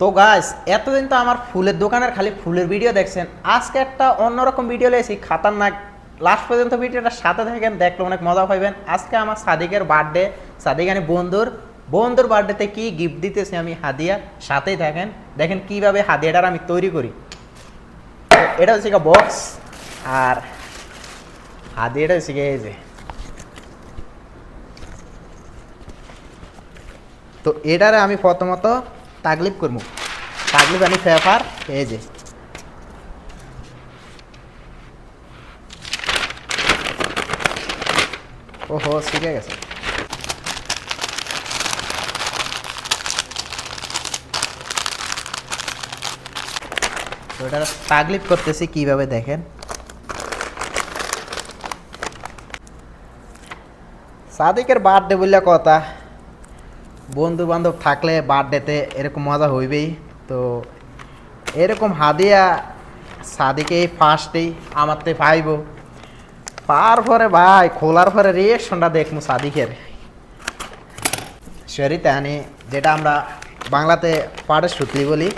তো গাইস এতদিন তো আমার ফুলের দোকানের খালি ফুলের ভিডিও দেখছেন। আজকে একটা অন্যরকম ভিডিও লেগেছি খাতারনাক। লাস্ট পর্যন্ত ভিডিওটা সাথে থাকেন, দেখলে অনেক মজা পাইবেন। আজকে আমার সাদিকের বার্থডে সাদিক আনি বন্ধুর। বন্ধুর বার্থডেতে কি গিফট দিতেছি আমি হাদিয়া, সাথেই থাকেন। দেখেন কীভাবে হাদিয়াটার আমি তৈরি করি। এটা হচ্ছে বক্স আর হাদিয়াটা হচ্ছে এই যে। তো এটারে আমি প্রথমত তাগলিপ করব। তাগলিপ আনি ফেফার এই যে। ওহো, শিখে গেছে। এটা তাগলিপ করতেছি কীভাবে দেখেন। সাদিকের বার্থডে বললে কথা। বন্ধু বান্ধব থাকলে বার্থডেতে এরকম মজা হইবেই। তো এরকম হাদিয়া সাদিকে ফার্স্টেই আমারতে পাইব পার পরে ভাই, খোলার পরে রিয়েকশনটা দেখব সাদিকের। শরীতে আনি যেটা আমরা বাংলাতে পাড়ে সুতলি বলি।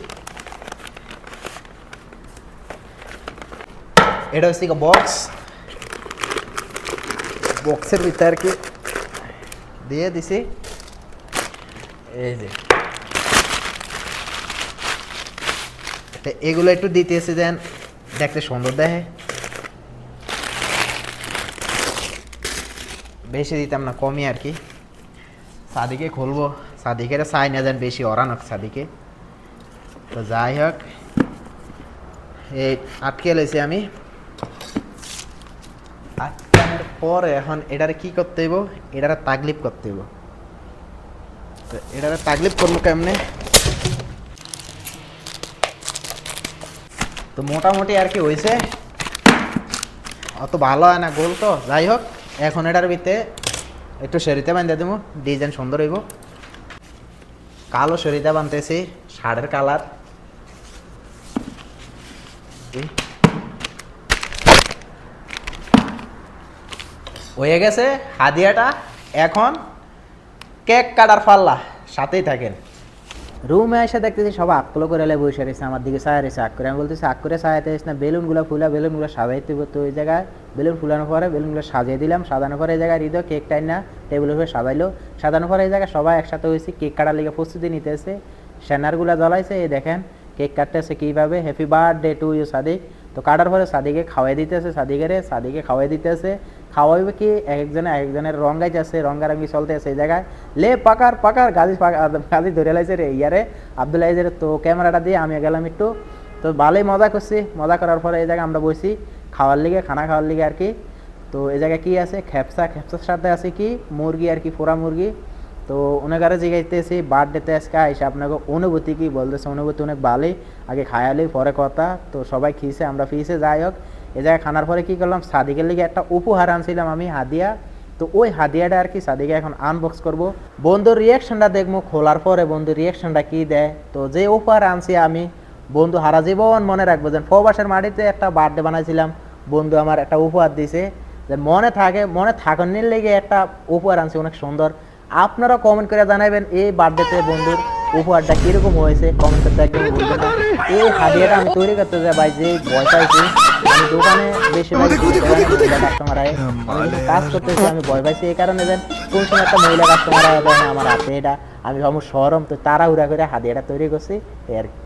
এটা হচ্ছে বক্স বক্সের ভিতরে আর কি। দিয়ে দিছি। এই যে। এগুলো একটু দিতেছি দেন, দেখতে সুন্দর দেখে। বেশি দিতাম না, কমই আর কি। সাদিকে খুলবো সাদিকের চাই না দেন, বেশি অরানক সাদিকে। তো যাই হোক, এই আটকে লেছি আমি। আটকানোর পরে এখন এটারে কি করতে হইব? এটারে তাগলিপ করতে হইব। এটারে তাগলিপ করব কেমনে? তো মোটামুটি আর কি হয়েছে। অত ভালো হয় না গোল তো, যাই হোক, এখন এটার ভিতরে একটু শরীতে বাঁধতে দেবো ডিজাইন সুন্দর হইব। কালো শরীতে বানতেছি শাড়ের কালার। হয়ে গেছে হাদিয়াটা, এখন কেক কাটার পাল্লা, সাথেই থাকেন। রুমে এসে দেখতেছি সব আকলো করে এলে বসে রয়েছে, আমার দিকে সায়া রয়েছে আক করে। আমি বলতেছি আক করে সাজাতে না, বেলুনগুলো ফুলা, বেলুনগুলো সাজাইতে তো ওই জায়গায়। বেলুন ফুলানোর পরে বেলুনগুলো সাজিয়ে দিলাম, সাজানোর পরে এই জায়গায় হৃদয় কেক টাইন না, টেবিলের উপরে সাজাইলো। সাজানোর পরে এই জায়গায় সবাই একসাথে হয়েছি, কেক কাটার লিগে প্রস্তুতি নিতে এসে স্যানারগুলো জ্বলাইছে, এই দেখেন, কেক কাটতেছে কীভাবে। Happy birthday to you Sadiq. তো কাটার পরে সাদিকে খাওয়াই দিতেছে, সাদিকের সাদিকে খাওয়াই দিতেছে। খাওয়াইবে কি এক একজনে এক একজনের রং গাইতেছে রঙ্গারঙ্গি চলতে আছে এই জায়গায়। লে পাকার পাকার গাজি গাজি ধরে লাইছে রে ইয়ারে। আবদুল্লাহ ইজের তো ক্যামেরাটা দিয়ে আমি গেলাম একটু। তো ভালোই মজা করছি। মজা করার পরে এই জায়গায় আমরা বসি। খাওয়ার লিগে, খানা খাওয়ার লিগে আর কি। তো এই জায়গায় কী আছে? খেপসা খেপসার সাথে আছে কি? মুরগি আর কি ফোড়া মুরগি। তো ওনাকারে জিগাইতেছি, বার্থডেতে আজকে আইসে আপনাকে অনুভূতি কি বলতেছে? অনুভূতি অনেক ভালোই। আগে খায়ালি পরে কথা। তো সবাই খেয়েছে আমরা ফিয়েছে যাই হোক। এ জায়গায় খানার পরে কি করলাম? সাদিকের লিগে একটা উপহার আনছিলাম আমি, হাদিয়া। তো ওই হাদিয়াটা আর কি সাদিকে এখন আনবক্স করব। বন্ধুর রিয়াকশনটা দেখব, খোলার পরে বন্ধুর রিয়াকশনটা কি দেয়? তো যে উপহার আনছি আমি, বন্ধু হারা জীবন মনে রাখব যেন প্রবাসের মাটিতে একটা বার্থডে বানাইছিলাম। বন্ধু আমার একটা উপহার দিছে। যে মনে থাকে, মনে থাকার লেগে একটা উপহার আনছে, অনেক সুন্দর। আপনারা কমেন্ট করে জানাবেন এই বার্থডেতে বন্ধুর উপহারটা কীরকম হয়েছে? কমেন্ট করতে একদম এই হাদিয়াটা আমি তৈরি করতে যাই ভাই, যে ভয় পাইছি। আমি দোকানে বেশিরভাগ কাস্টমার আয় কাজ করতেছি আমি ভয় পাইছি এই কারণে দেন কোন সময় একটা মহিলা কাস্টমার আয় আমার হাতে এটা আমি ভাবো সরম তো তারা উড়া করে এটা তৈরি করছি আর কি।